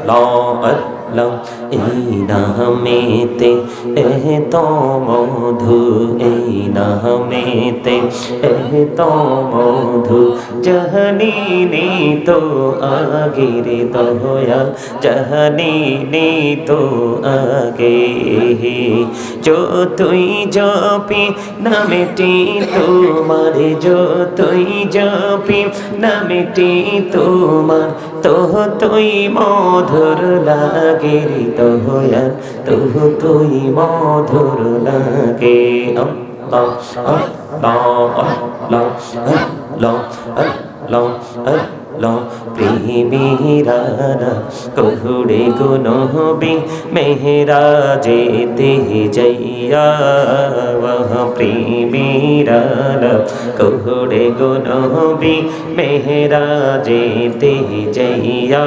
আল্লাহ এই নামেতে এ তো মধু এই নামেতে এ তো মধু, জহনি নি তো আগির দয়াল, জহনি নি তো আগে যো তুই জপি, নামেটি তোমার, যো তুই জপি, নামেটি তোমার, তো তুই মধু মধুর লাগে রে দয়াল তুই মধুর লাগে। প্রেমীরা কহুড়ে গুনবি মেহরা যেতে যাইয়া প্রেমীরা কহুড়ে গুনবি মেহরা যেতে যাইয়া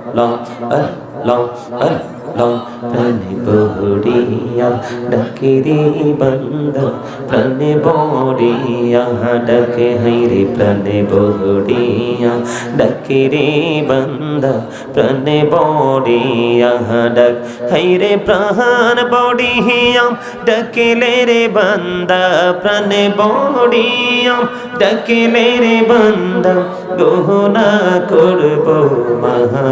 long al long al long প্রাণে বহরিয়া ডাকে রে বন্দ প্রাণে বহরিয়া ডাকে হাইরে প্রাণে বহরিয়া ডাকে রে বন্দ প্রাণে বহরিয়া ডাক হাইরে প্রাণ বড়িয়া ডাকিলে রে বন্দ প্রাণে বহরিয়া ডাকিলে রে বন্দ দোহনা করব মহা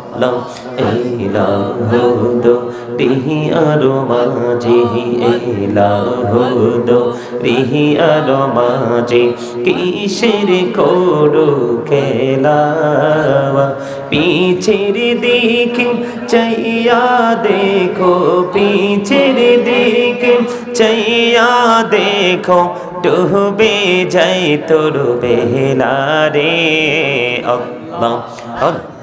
আল্লাহ আল্লাহ এলাহুদ রিহি আরও মাঝি এলাহুদ রিহি আরও মাঝি, কিসের কোডু খেলাওয়া? পিছের দিকে চাইয়া দেখো, পিছের দিকে চাইয়া দেখো, ডুবে যাই তোর বেলা রে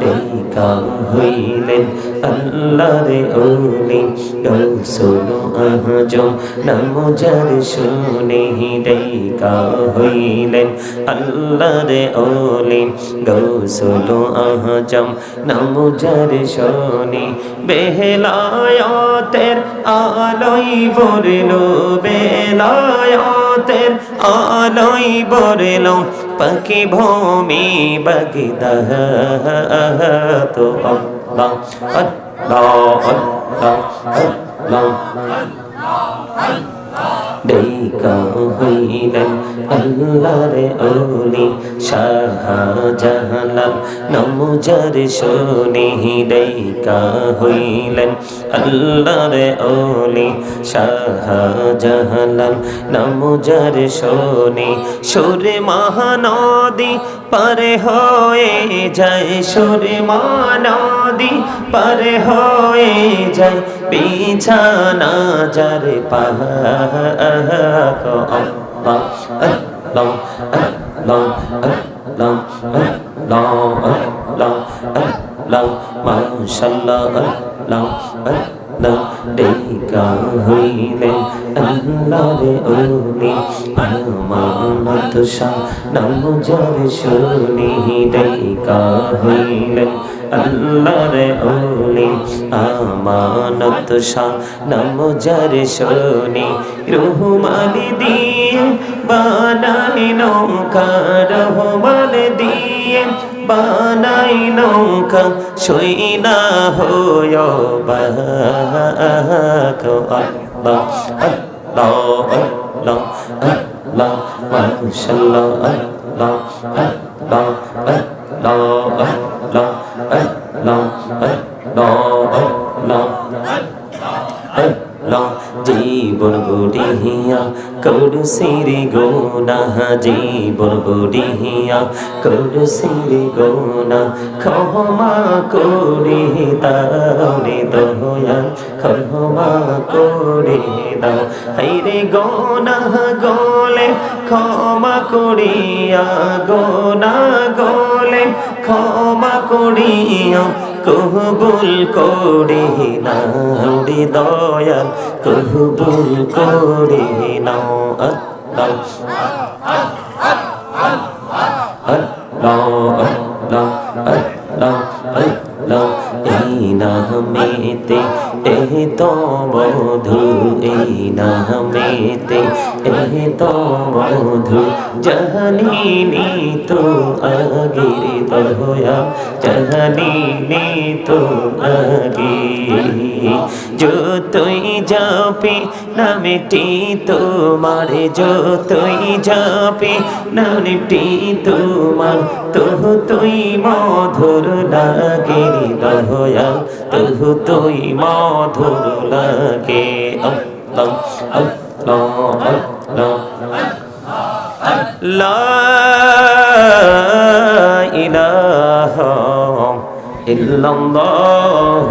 নেকাম হইলেন আল্লাহর অলি রসুল আহজম নামজার শুনে নেকা হইলেন আল্লাহর অলি রসুল আহজম নামজার শুনে বেহলায়তের আলোয় ভরল বেলায় বেলায়তের আলোই বরল পাখি ভূমি দহ তো আল্লাহ আল্লাহ আল্লাহ আল্লাহ। হইলেন আল্লাহর ওলি শাহজাহালাল নমজার শোনে দেখা হইলেন। আল্লাহর ওলি শাহজাহালাল নমজার শোনে সুরে মহানদী পারে হয়ে যায়। সুরে মহানদী পারে হয়ে যায়। বিছানা যার পাহা আল্লাহ আল্লাহ আল্লাহ আল্লাহ আল্লাহ আল্লাহ আল্লাহ মাশাআল্লাহ, আল্লাহ আল্লাহ, দেখা হইলেন আল্লাহরে ওলি আমানত শাহ নাম যার আল্লাহরে ওলি আমানত শাহ নাম যার শুনি রুহমানি দিয়ে বানাই নৌকা রহমান দিয়ে বানাই নৌকা, সই না হয় আল্লাহ আল্লাহ আল্লাহ আল্লাহ আল্লাহ মাশাআল্লাহ আল্লাহ আল্লাহ আল্লাহ la la la la জীবন বুড়িয়া করু সিরি গোনা, জীবন বুড়িয়া করু সিরি গোনা, ক্ষমা করে দাও রে দয়া ক্ষমা করে দাও। হাইরে গোনা গোলে, ক্ষমা করিয়া গোনা গোলে, ক্ষমা করিয়া কহবুল করে নাও দয়াল কহবুল করে নাও এই নামেতে এই তো বধু এই নামেতে, এই তো বধু জানিনি তো আগির দয়া জানিনি তো আগে যতই যাপে নামেটি তোমার, যতই যাপে নামটি তোমার তহু তুই মধুর লাগে দয়া তহু তুই মধুর লাগে লা ইলাহা ইল্লাল্লাহ।